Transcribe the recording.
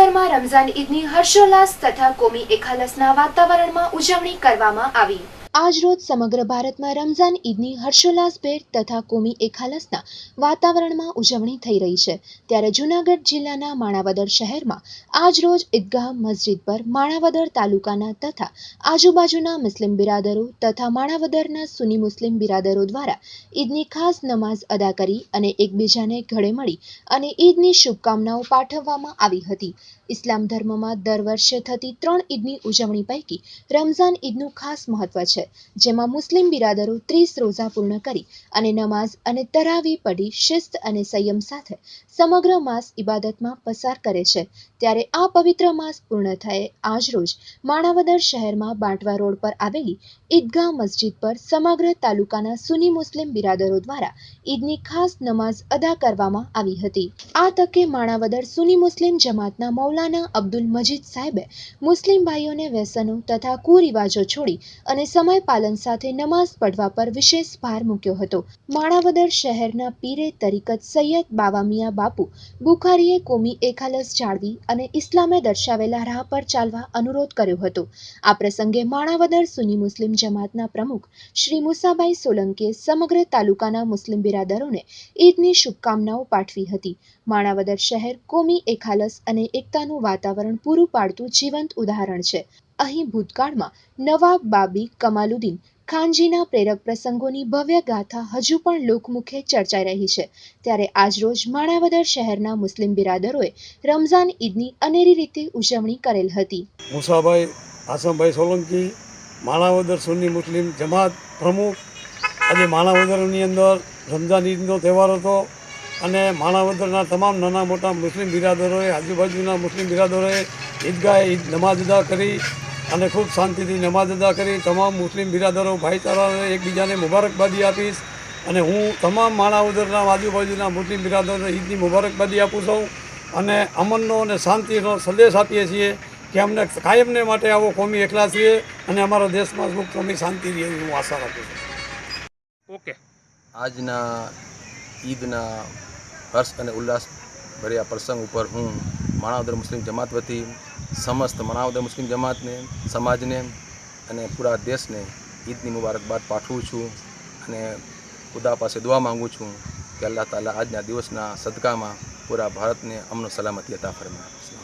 દેશભરમાં રમઝાન ઈદની હર્ષોલ્લાસ તથા કોમી એખાલસના વાતાવરણમાં ઉજવણી કરવામાં આવી. આજરોજ સમગ્ર ભારતમાં રમઝાન, ઈદની હર્ષોલ્લાસભેર તથા કોમી એખાલસના વાતાવરણમાં ઉજવણી થઈ રહી છે. ત્યારે જૂનાગઢ જિલ્લાના માણાવદર શહેરમાં આજરોજ ઈદગાહ મસ્જિદ પર માણાવદર તાલુકાના તથા આજુબાજુના મુસ્લિમ બિરાદરો તથા માણાવદરના સુની મુસ્લિમ બિરાદરો દ્વારા ઈદની ખાસ નમાઝ અદા કરી અને એકબીજાને ઘડે મળી અને ઈદની શુભકામનાઓ પાઠવવામાં આવી હતી. ઇસ્લામ ધર્મમાં દર વર્ષે થતી ત્રણ ઈદની ઉજવણી પૈકી રમઝાન ઈદનું ખાસ મહત્વ છે. જેમાં મુસ્લિમ બિરાદરો ત્રીસ રોઝા પૂર્ણ કરી અને નમાઝ અને તરાવી પડી શિસ્ત અને સંયમ સાથે સમગ્ર માસ ઇબાદતમાં પસાર કરે છે. ત્યારે આ પવિત્ર માસ પૂર્ણ થયે આજરોજ માણાવદર શહેરમાં બાંટવા રોડ પર આવેલી ઈદગાહ મસ્જિદ પર સમગ્ર તાલુકાના સુની મુસ્લિમ બિરાદરો દ્વારા ઈદની ખાસ નમાઝ અદા કરવામાં આવી હતી. આ તકે માણાવદર સુની મુસ્લિમ જમાતના મૌલાના અબ્દુલ મજીદ સાહેબે મુસ્લિમ ભાઈઓને વ્યસનો તથા કુરિવાજો છોડી અને સમય પાલન સાથે નમાઝ પઢવા પર વિશેષ ભાર મૂક્યો હતો. માણાવદર શહેરના પીરે તરીકત સૈયદ બાવામિયા બાપુ બુખારીએ કોમી એખાલસ જાળવી અને ઇસ્લામે દર્શાવેલા રાહ પર ચાલવા અનુરોધ કર્યો હતો. આ પ્રસંગે માણાવદર સુની મુસ્લિમ જમાતના પ્રમુખ શ્રી મુસાભાઈ સોલંકીએ સમગ્ર તાલુકાના મુસ્લિમ બિરાદરોને ઈદની શુભકામનાઓ પાઠવી હતી. માણાવદર શહેર કોમી એખાલસ અને એકતાનું વાતાવરણ પૂરું પાડતું જીવંત ઉદાહરણ છે. અહીં ભૂતકાળમાં નવાબ બાબી કમાલુદ્દીન ખાનજીના પ્રેરક પ્રસંગોની ભવ્ય ગાથા હજુ પણ લોકમુખે ચર્ચાઈ રહી છે. ત્યારે આજરોજ માણાવદર શહેરના મુસ્લિમ બિરાદરોએ રમઝાન ઈદની અનેરી રીતે ઉજવણી કરેલ હતી. મુસાભાઈ આસમભાઈ સોલંકી, માણાવદર સુન્ની મુસ્લિમ જમાત પ્રમુખ. આજે માણાવદરની અંદર રમઝાન ઈદનો તહેવાર હતો અને માણાવદરના તમામ નાના મોટા મુસ્લિમ બિરાદરોએ, આજુબાજુના મુસ્લિમ બિરાદરોએ ઈદગાહે ઈદ નમાઝ અદા કરી. અને ખૂબ શાંતિથી નમાજ અદા કરી તમામ મુસ્લિમ બિરાદરો ભાઈચારાને એકબીજાને મુબારકબાદી આપીશ. અને હું તમામ માણાવદરના આજુબાજુના મુસ્લિમ બિરાદરોને ઈદની મુબારકબાદી આપું છું. અને અમનનો અને શાંતિનો સંદેશ આપીએ છીએ કે અમને કાયમને માટે આવો કોમી એકલા છીએ અને અમારા દેશમાં ખૂબ કોમી શાંતિ રહે હું આશા રાખું છું. ઓકે. આજના ઈદના હર્ષ અને ઉલ્લાસ ભર્યા પ્રસંગ ઉપર હું માણાવદર મુસ્લિમ જમાત વતી સમસ્ત માણાવદર મુસ્લિમ જમાતને, સમાજને અને પૂરા દેશને ઈદની મુબારકબાદ પાઠવું છું અને ખુદા પાસે દુઆ માંગુ છું કે અલ્લાહ તાલા આજના દિવસના સદકામાં પૂરા ભારતને અમનો સલામતી હતા ફરમાય